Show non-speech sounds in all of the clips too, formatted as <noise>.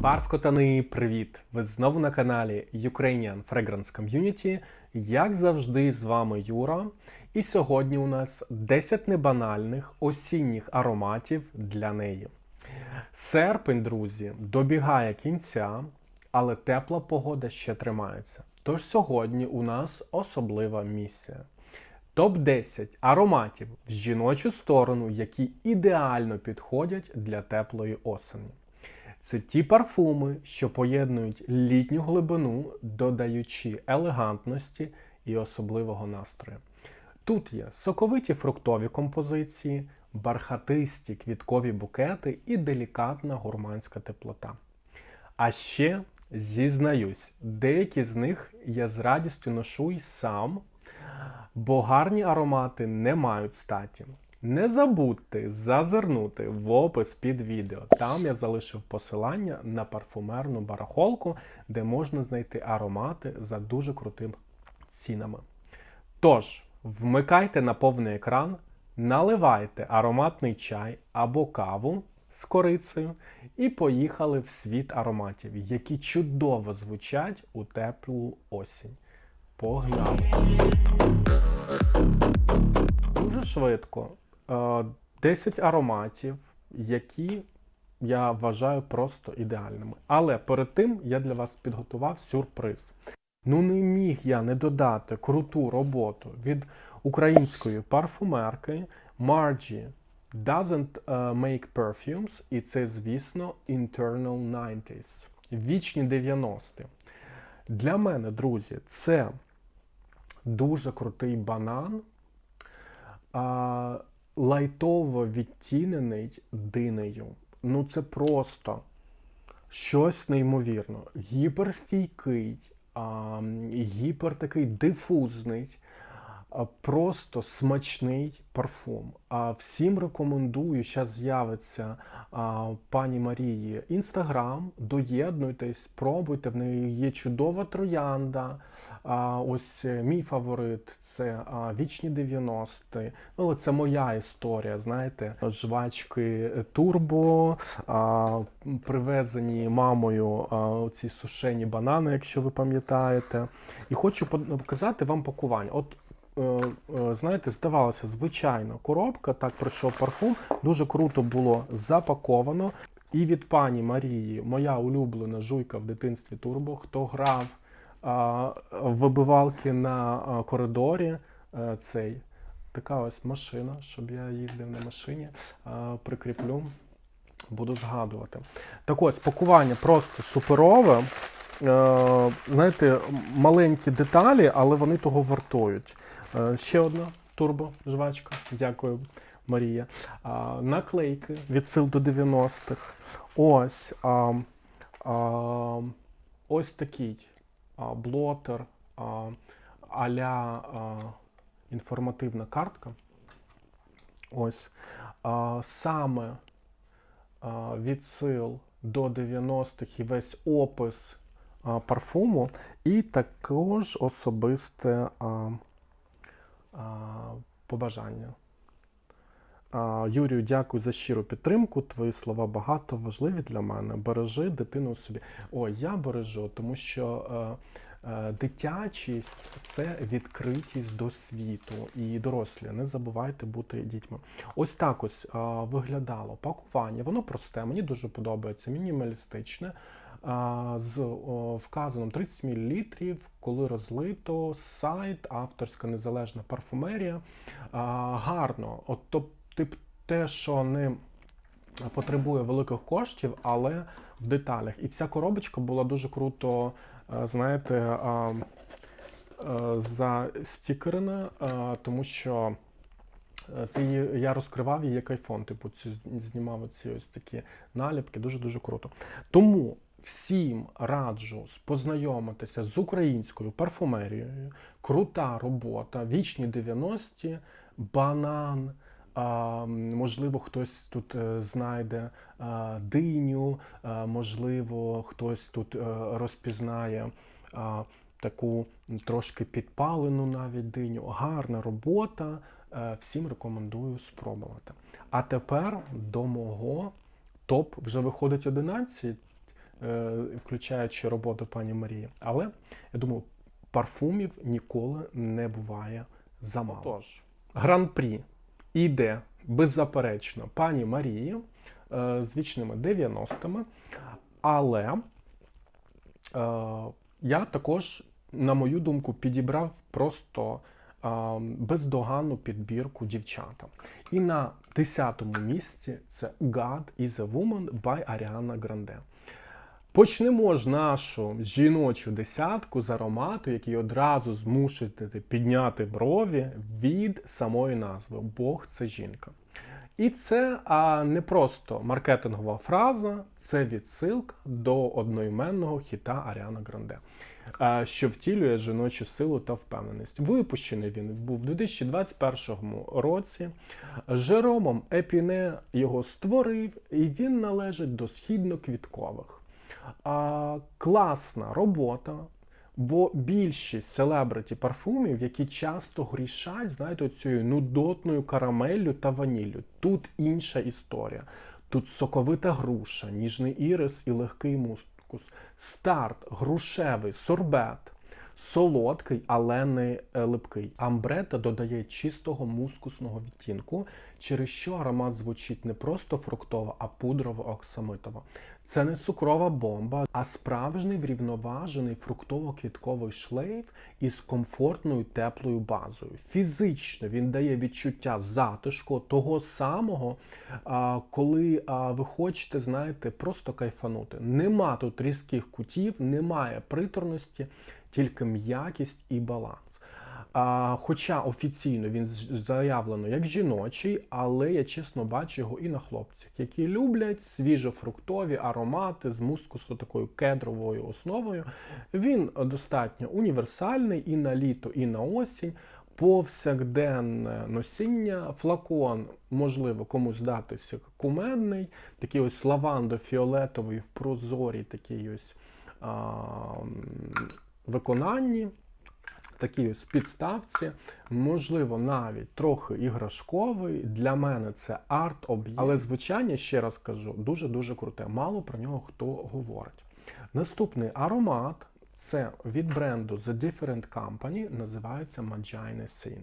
Барвкотани, привіт! Ви знову на каналі Ukrainian Fragrance Community. Як завжди, з вами Юра. І сьогодні у нас 10 небанальних осінніх ароматів для неї. Серпень, друзі, добігає кінця, але тепла погода ще тримається. Тож сьогодні у нас особлива місія. Топ-10 ароматів в жіночу сторону, які ідеально підходять для теплої осені. Це ті парфуми, що поєднують літню глибину, додаючи елегантності і особливого настрою. Тут є соковиті фруктові композиції, бархатисті квіткові букети і делікатна гурманська теплота. А ще зізнаюсь, деякі з них я з радістю ношу й сам, бо гарні аромати не мають статі. Не забудьте зазирнути в опис під відео. Там я залишив посилання на парфумерну барахолку, де можна знайти аромати за дуже крутими цінами. Тож, вмикайте на повний екран, наливайте ароматний чай або каву з корицею і поїхали в світ ароматів, які чудово звучать у теплу осінь. Погнали! Дуже швидко. Е, 10 ароматів, які я вважаю просто ідеальними. Але перед тим я для вас підготував сюрприз. Ну, не міг я не додати круту роботу від української парфумерки Margie Doesn't е, Make Perfumes, і це, звісно, Internal 90s. Вічні 90-ті. Для мене, друзі, це дуже крутий банан, лайтово відтінений динею. Ну, це просто щось неймовірно. Гіперстійкий, а, гіпер такий дифузний, просто смачний парфум. А всім рекомендую, зараз з'явиться пані Марії інстаграм. Доєднуйтесь, спробуйте. В неї є чудова троянда. А, ось е, мій фаворит це вічні 90-ті. Ну, але це моя історія. Знаєте, жвачки турбо, а, привезені мамою а, ці сушені банани, якщо ви пам'ятаєте. І хочу показати вам пакування. От знаєте, здавалося, звичайна коробка, так прийшов парфум. Дуже круто було запаковано. І від пані Марії, моя улюблена жуйка в дитинстві Турбо, хто грав а, вибивалки на а, коридорі, е, цей така ось машина, щоб я їздив на машині, а, прикріплю, буду згадувати. Так ось, пакування просто суперове. Е, знаєте, маленькі деталі, але вони того вартують. Е, ще одна турбо жвачка. Дякую, Марія. Наклейки від сил до 90-х. Ось а, а, ось такий а, блотер, аля інформативна картка. Ось. А, саме а, від сил до 90-х і весь опис а, парфуму, і також особисте а, побажання. Юрію, дякую за щиру підтримку. Твої слова багато важливі для мене. Бережи дитину собі. Ой, я бережу, тому що е, е, дитячість це відкритість до світу. І дорослі, не забувайте бути дітьми. Ось так ось виглядало пакування. Воно просте, мені дуже подобається, мінімалістичне. З о, вказаном 30 мл, коли розлито, сайт, авторська незалежна парфумерія. Гарно. От, то, тип, те, що не потребує великих коштів, але в деталях. І ця коробочка була дуже круто, е, знаєте, е, застікерена, е, тому що. Ти, я розкривав її як айфон, типу, знімав ці ось такі наліпки, дуже-дуже круто. Тому всім раджу познайомитися з українською парфумерією. Крута робота, вічні 90-ті, банан. А, можливо, хтось тут е, знайде а, диню, а, можливо, хтось тут е, розпізнає а, таку трошки підпалену навіть диню. Гарна робота. Е, Всім рекомендую спробувати. А тепер до мого топ вже виходить 11 е, включаючи роботу пані Марії. Але я думаю, парфумів ніколи не буває замало. Тож, гран-прі іде беззаперечно пані Марії е, з вічними 90-ми, але е, я також, на мою думку, підібрав просто е, бездоганну підбірку дівчатам. І на 10-му місці це God is a Woman by Ariana Grande. Почнемо ж нашу жіночу десятку з аромату, який одразу змушує підняти брові від самої назви Бог це жінка. І це а, не просто маркетингова фраза, це відсилка до одноіменного хіта Аріана Гранде, а, що втілює жіночу силу та впевненість. Випущений він був у 2021 році. Жеромом Епіне його створив, і він належить до східно-квіткових. А, класна робота, бо більшість селебриті парфумів, які часто грішать, знаєте, цією нудотною карамеллю та ваніллю. Тут інша історія. Тут соковита груша, ніжний ірис і легкий мускус. Старт, грушевий, сорбет. Солодкий, але не е, липкий. Амбрета додає чистого мускусного відтінку, через що аромат звучить не просто фруктово, а пудрово-оксамитово. Це не цукрова бомба, а справжній врівноважений фруктово-квітковий шлейф із комфортною теплою базою. Фізично він дає відчуття затишку того самого, коли ви хочете, знаєте, просто кайфанути. Нема тут різких кутів, немає приторності, тільки м'якість і баланс. А, Хоча офіційно він заявлено як жіночий, але я чесно бачу його і на хлопцях, які люблять свіжофруктові аромати з мускусу такою кедровою основою. Він достатньо універсальний і на літо, і на осінь. Повсякденне носіння, флакон, можливо, комусь здатися кумедний, такий ось лавандо-фіолетовий в прозорій такій ось а, виконанні такій ось підставці, можливо, навіть трохи іграшковий. Для мене це арт-об'єкт, але звучання, ще раз кажу, дуже-дуже круте. Мало про нього хто говорить. Наступний аромат це від бренду The Different Company, називається Magina Sin.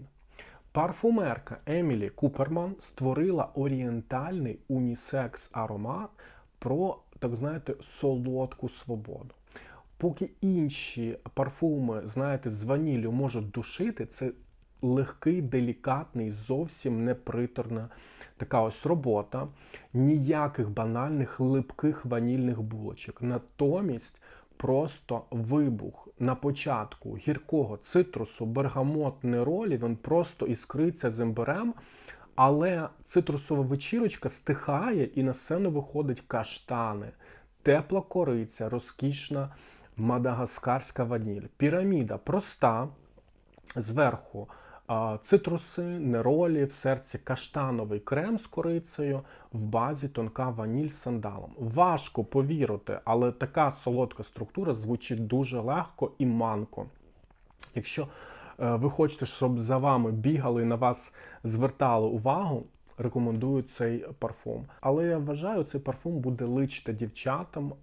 Парфумерка Емілі Куперман створила орієнтальний унісекс аромат про, так знаєте, солодку свободу. Поки інші парфуми, знаєте, з ваніллю можуть душити, це легкий, делікатний, зовсім не приторна така ось робота, ніяких банальних липких ванільних булочок. Натомість просто вибух. На початку гіркого цитрусу, бергамот, неролі, він просто іскриться з імбирем, але цитрусова вечірочка стихає і на сцену виходить каштани, тепла кориця, розкішна мадагаскарська ваніль. Піраміда проста, зверху цитруси, неролі, в серці каштановий крем з корицею, в базі тонка ваніль з сандалом. Важко повірити, але така солодка структура звучить дуже легко і манко. Якщо е, ви хочете, щоб за вами бігали і на вас звертали увагу, рекомендую цей парфум. Але я вважаю, цей парфум буде личити дівчатам.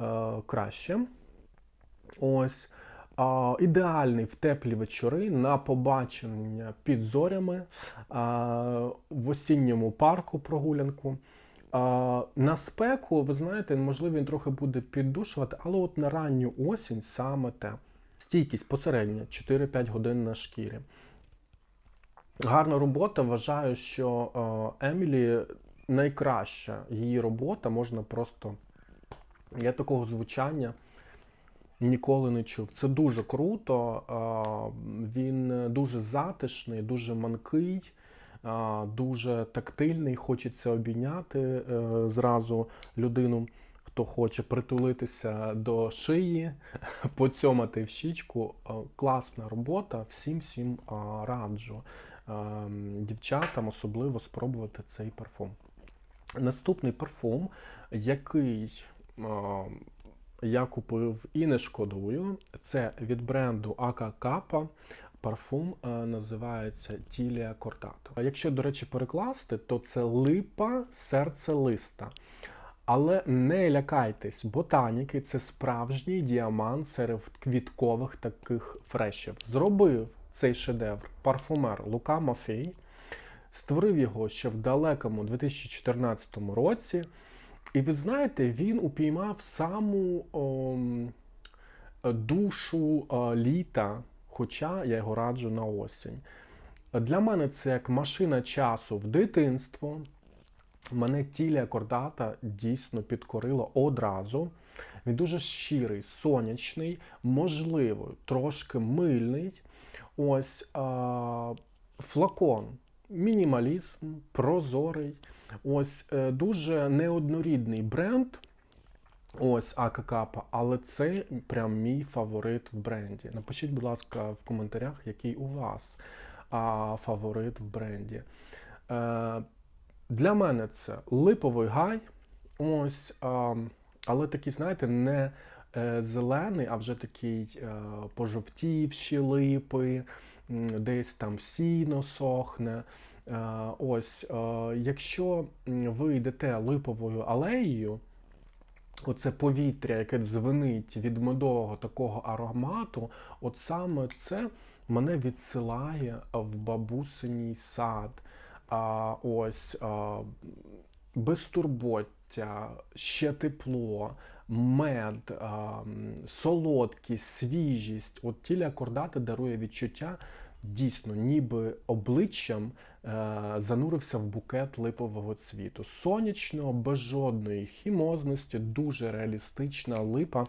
Е, краще. Ось. Ідеальний в теплі вечори на побачення під зорями в осінньому парку прогулянку. На спеку, ви знаєте, можливо, він трохи буде піддушувати, але от на ранню осінь саме те. Стійкість посередня 4-5 годин на шкірі. Гарна робота. Вважаю, що Емілі найкраща її робота можна просто. Я такого звучання ніколи не чув. Це дуже круто, він дуже затишний, дуже манкий, дуже тактильний. Хочеться обійняти е, зразу людину, хто хоче притулитися до шиї, <laughs> поцьомати в щічку. Класна робота. Всім всім раджу дівчатам особливо спробувати цей парфум. Наступний парфум, який я купив і не шкодую. Це від бренду Ака Капа. Парфум е, називається Тілія Кортато. Якщо, до речі, перекласти, то це липа серце листа. Але не лякайтесь, ботаніки це справжній діамант серед квіткових таких фрешів. Зробив цей шедевр парфумер Лука Мафей, створив його ще в далекому 2014 році. І ви знаєте, він упіймав саму ом, душу е, літа, хоча я його раджу на осінь. Для мене це як машина часу в дитинство. Мене тіля кордата дійсно підкорило одразу. Він дуже щирий, сонячний, можливо, трошки мильний. Ось а, флакон, мінімалізм, прозорий. Ось е, дуже неоднорідний бренд. Ось Акакапа, але це прям мій фаворит в бренді. Напишіть, будь ласка, в коментарях, який у вас а, фаворит в бренді. Е, для мене це липовий гай. Ось, а, але такий, знаєте, не е, зелений, а вже такий е, пожовтівші липи, десь там сіно сохне. Е, ось, е, якщо ви йдете липовою алеєю, оце повітря, яке дзвенить від медового такого аромату, от саме це мене відсилає в бабусиній сад. Ось безтурбоття, ще тепло, мед, солодкість, свіжість. От тіля кордати дарує відчуття дійсно, ніби обличчям е, занурився в букет липового цвіту. Сонячного, без жодної хімозності, дуже реалістична липа,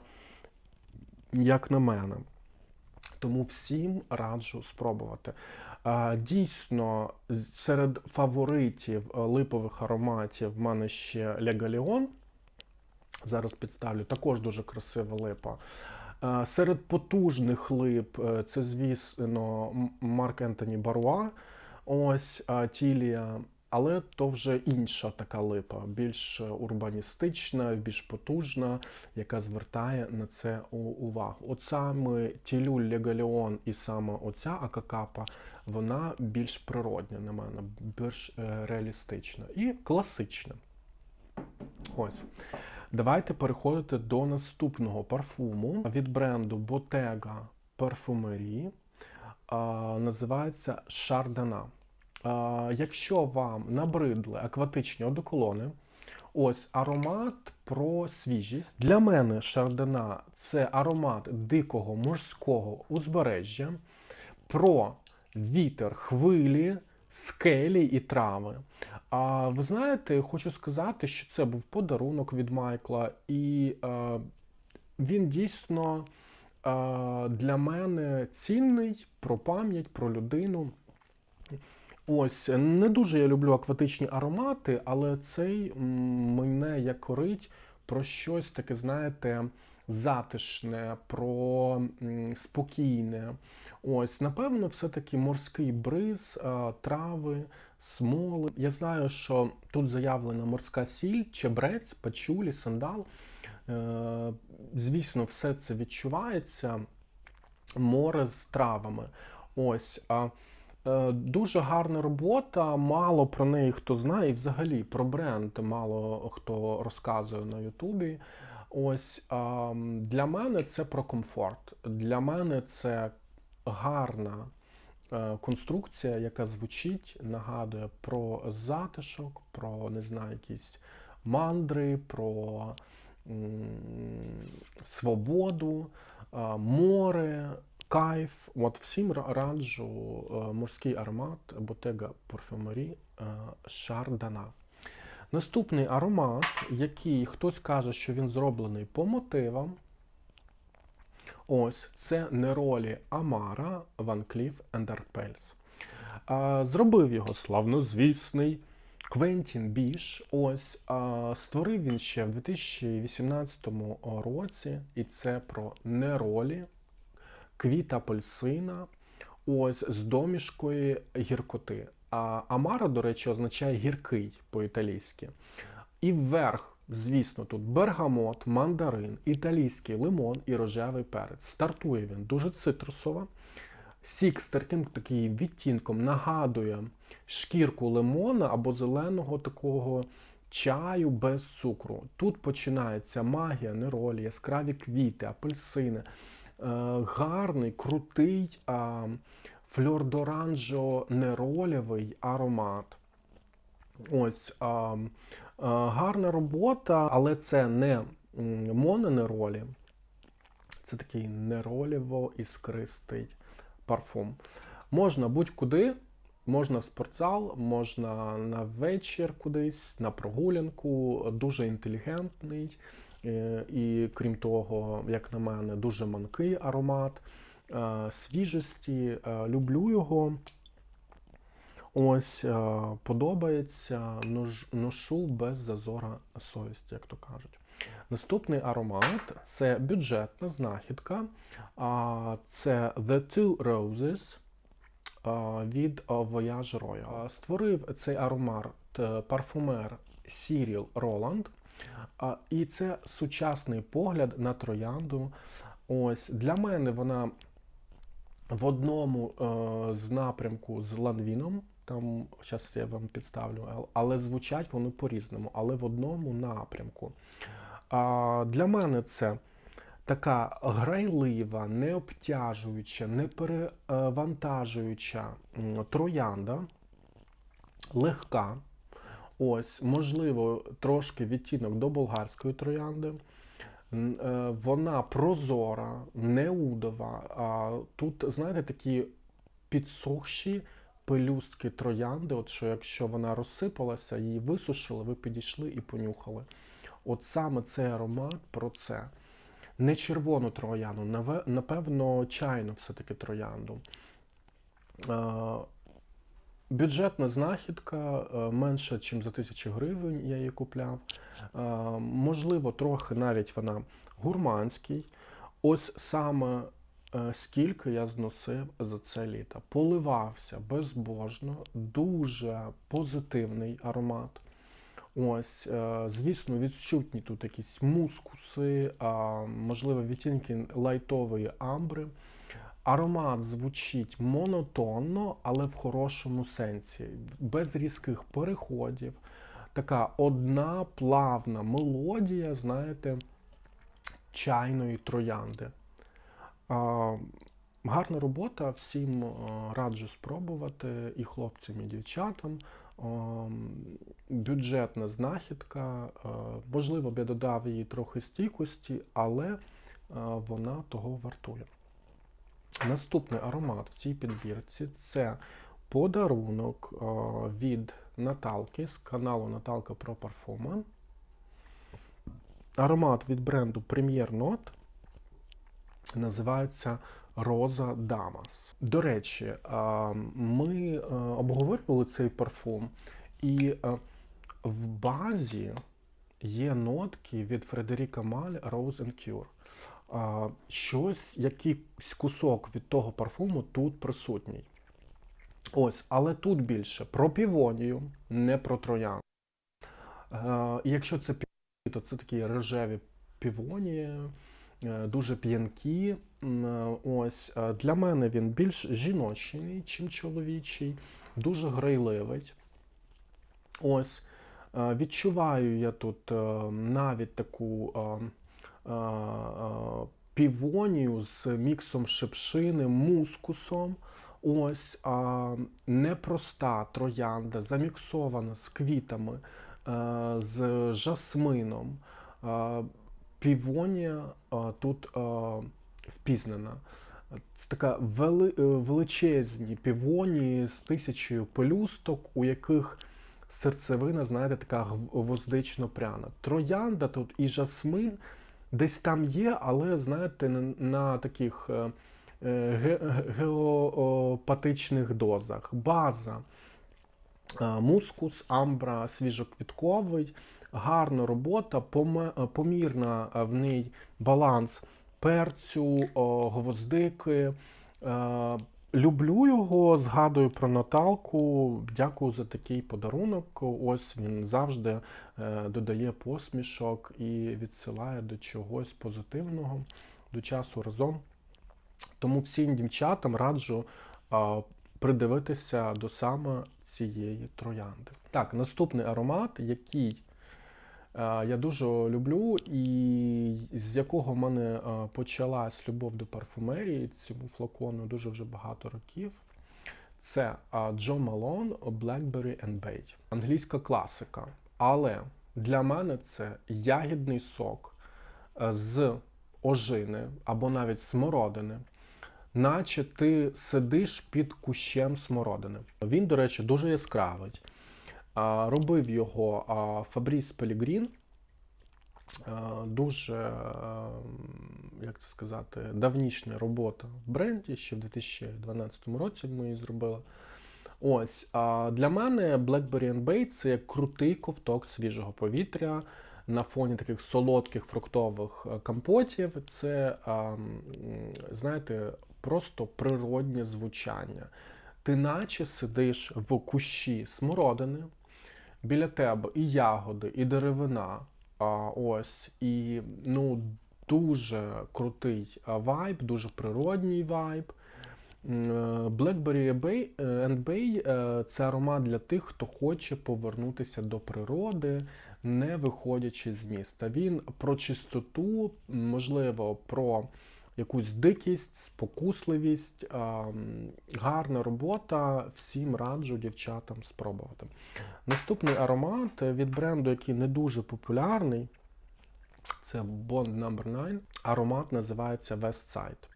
як на мене. Тому всім раджу спробувати. Дійсно, серед фаворитів е, липових ароматів в мене ще Легаліон. Зараз підставлю, також дуже красива липа. Е, Серед потужних лип е, це, звісно, Марк Ентоні Баруа, ось Тілія, але то вже інша така липа, більш урбаністична, більш потужна, яка звертає на це увагу. От саме Тілюль Легаліон і саме оця Акакапа, вона більш природня на мене, більш е, реалістична і класична. Ось. Давайте переходити до наступного парфуму від бренду Bottega Parfumerie. Називається Шардана. Якщо вам набридли акватичні одеколони, ось аромат про свіжість. Для мене Шардана це аромат дикого морського узбережжя, про вітер, хвилі, скелі і трави. А ви знаєте, хочу сказати, що це був подарунок від Майкла, і е, він дійсно е, для мене цінний про пам'ять, про людину. Ось не дуже я люблю акватичні аромати, але цей мене як корить про щось таке, знаєте, затишне, про спокійне. Ось, напевно, все-таки морський бриз, трави, смоли. Я знаю, що тут заявлена морська сіль, чебрець, пачулі, сандал. Е, Звісно, все це відчувається. Море з травами. Ось. Е, Дуже гарна робота, мало про неї хто знає, і взагалі про бренд мало хто розказує на Ютубі. Ось для мене це про комфорт. Для мене це гарна е, конструкція, яка звучить, нагадує про затишок, про не знаю, якісь мандри, про свободу, е, море, кайф. От всім ра- раджу е, морський аромат Bottega Parfumerie е, Шардана. Наступний аромат, який хтось каже, що він зроблений по мотивам. Ось це неролі Амара Cleef Arpels. А, Зробив його славнозвісний Квентін Біш. Ось створив він ще в 2018 році, і це про неролі, квіт апельсина, ось з домішкої гіркоти. А Амара, до речі, означає гіркий по-італійськи. І вверх, звісно, тут бергамот, мандарин, італійський лимон і рожевий перець. Стартує він дуже цитрусово. Сік з таким таким відтінком нагадує шкірку лимона або зеленого такого чаю без цукру. Тут починається магія, неролі, яскраві квіти, апельсини. Е, гарний, крутий а, фльордоранжо-неролєвий аромат. Ось а, а, гарна робота, але це не мононеролі, це такий неролєво-іскристий парфум. Можна будь-куди, можна в спортзал, можна на вечір кудись, на прогулянку, дуже інтелігентний. Е, І крім того, як на мене, дуже манкий аромат е, свіжості. Е, Люблю його. Ось подобається, ношу без зазора совісті, як то кажуть. Наступний аромат це бюджетна знахідка. Це The Two Roses від Voyage Royal. Створив цей аромат парфумер Сіріл Роланд. І це сучасний погляд на троянду. Ось для мене вона в одному е, з напрямку з Ланвіном. Там зараз я вам підставлю, але звучать вони по-різному, але в одному напрямку. А, для мене це така грайлива, необтяжуюча, не перевантажуюча троянда, легка. Ось, можливо, трошки відтінок до болгарської троянди. Е, Вона прозора, неудова. А тут, знаєте, такі підсохші пелюстки троянди. От що якщо вона розсипалася, її висушили, ви підійшли і понюхали. От саме цей аромат про це. Не червону троянду, наве- напевно, чайну все-таки троянду. Бюджетна знахідка е, менше, ніж за тисячу гривень я її купляв. Е, Можливо, трохи навіть вона гурманський. Ось саме е, скільки я зносив за це літо. Поливався безбожно, дуже позитивний аромат. Ось, звісно, відчутні тут якісь мускуси, можливо, відтінки лайтової амбри. Аромат звучить монотонно, але в хорошому сенсі, без різких переходів. Така одна плавна мелодія, знаєте, чайної троянди. Гарна робота, всім е, раджу спробувати і хлопцям, і дівчатам. Ем, Бюджетна знахідка, е, можливо, б я додав їй трохи стійкості, але е, вона того вартує. Наступний аромат в цій підбірці це подарунок е, від Наталки з каналу Наталка про парфуми. Аромат від бренду Premier Note називається Роза Дамас. До речі, е, ми е, обговорювали цей парфум, і в базі є нотки від Фредеріка Маль Rose and Cure. Щось, якийсь кусок від того парфуму тут присутній. Ось, але тут більше про півонію, не про троян. Е, якщо це півонії, то це такі рожеві півонії, е, дуже п'янкі. Е, Ось, для мене він більш жіночий, чим чоловічий, дуже грайливий. Ось, відчуваю я тут навіть таку. Півонію з міксом шипшини, мускусом. Ось а, непроста троянда, заміксована з квітами, е, з жасмином. Е, Півонія е, тут е, впізнана. Це така вели, е, величезні півонії з тисячою пелюсток, у яких серцевина, знаєте, така гв- гвоздично-пряна. Троянда тут і жасмин десь там є, але, знаєте, на, таких е, е, ге- геопатичних дозах. База, е, мускус, амбра, свіжоквітковий, гарна робота, е, помірна е, в ній баланс перцю, гвоздики. Е, Люблю його, згадую про Наталку. Дякую за такий подарунок. Ось він завжди е, додає посмішок і відсилає до чогось позитивного, до часу разом. Тому всім дівчатам раджу придивитися до саме цієї троянди. Так, наступний аромат, який е, я дуже люблю, і з якого в мене е, почалась любов до парфумерії, цьому флакону дуже вже багато років. Це Джо Малон Blackberry and Bay. Англійська класика. Але для мене це ягідний сок е, з ожини або навіть смородини, наче ти сидиш під кущем смородини. Він, до речі, дуже яскравий. Робив його Фабріс Пелігрін. Дуже, е, як це сказати, давнішня робота в бренді. Ще в 2012 році ми її зробили. Ось для мене Blackberry and Bay це як крутий ковток свіжого повітря на фоні таких солодких фруктових е, компотів. Це, знаєте, просто природнє звучання. Ти наче сидиш в кущі смородини, біля тебе і ягоди, і деревина. А, ось, і ну, дуже крутий вайб, дуже природній вайб. Е, Blackberry е, and Bay е, це аромат для тих, хто хоче повернутися до природи, не виходячи з міста. Він про чистоту, можливо, про якусь дикість, спокусливість, гарна робота. Всім раджу дівчатам спробувати. Наступний аромат від бренду, який не дуже популярний, це Bond No. 9. Аромат називається Westside.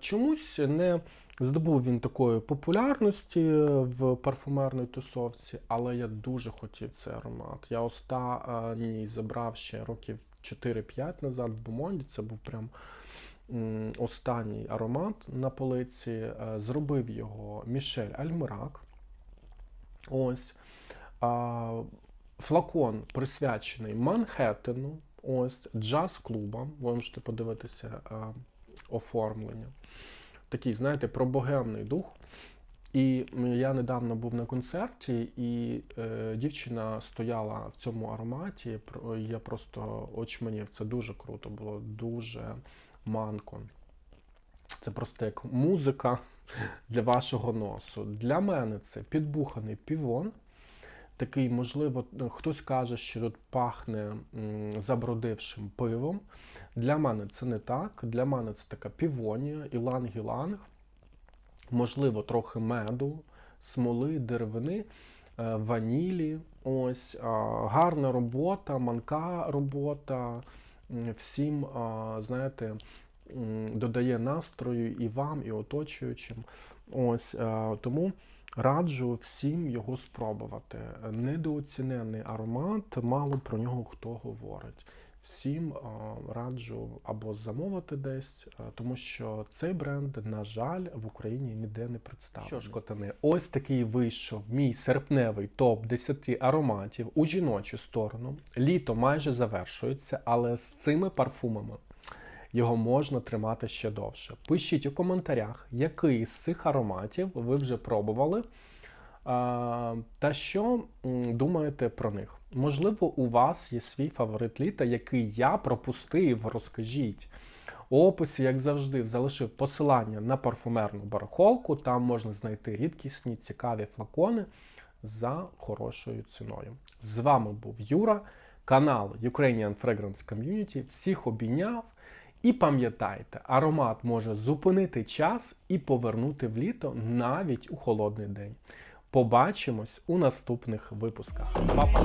Чомусь не здобув він такої популярності в парфумерній тусовці, але я дуже хотів цей аромат. Я останній забрав ще років 4-5 назад в Бомонді. Це був прям останній аромат на полиці. Е, Зробив його Мішель Альмирак. Ось. Флакон присвячений Манхеттену, ось джаз-клубам. Ви можете подивитися оформлення. Такий, знаєте, про богемний дух. І я недавно був на концерті, і е, дівчина стояла в цьому ароматі. Я просто очманів. Це дуже круто було, дуже манко. Це просто як музика для вашого носу. Для мене це підбуханий півон. Такий, можливо, хтось каже, що тут пахне забродившим пивом. Для мене це не так. Для мене це така півонія, іланг-іланг, можливо, трохи меду, смоли, деревини, е, ванілі. Ось гарна робота, манка робота. Всім, знаєте, додає настрою і вам, і оточуючим. Ось тому. Раджу всім його спробувати. Недооцінений аромат, мало про нього хто говорить. Всім раджу або замовити десь, тому що цей бренд, на жаль, в Україні ніде не представлений. Що ж, котани, ось такий вийшов мій серпневий топ 10 ароматів у жіночу сторону. Літо майже завершується, але з цими парфумами його можна тримати ще довше. Пишіть у коментарях, який з цих ароматів ви вже пробували, та що думаєте про них. Можливо, у вас є свій фаворит літа, який я пропустив, розкажіть. У описі, як завжди, залишив посилання на парфумерну барахолку. Там можна знайти рідкісні, цікаві флакони за хорошою ціною. З вами був Юра, канал Ukrainian Fragrance Community. Всіх обійняв. І пам'ятайте, аромат може зупинити час і повернути в літо навіть у холодний день. Побачимось у наступних випусках. Па-па!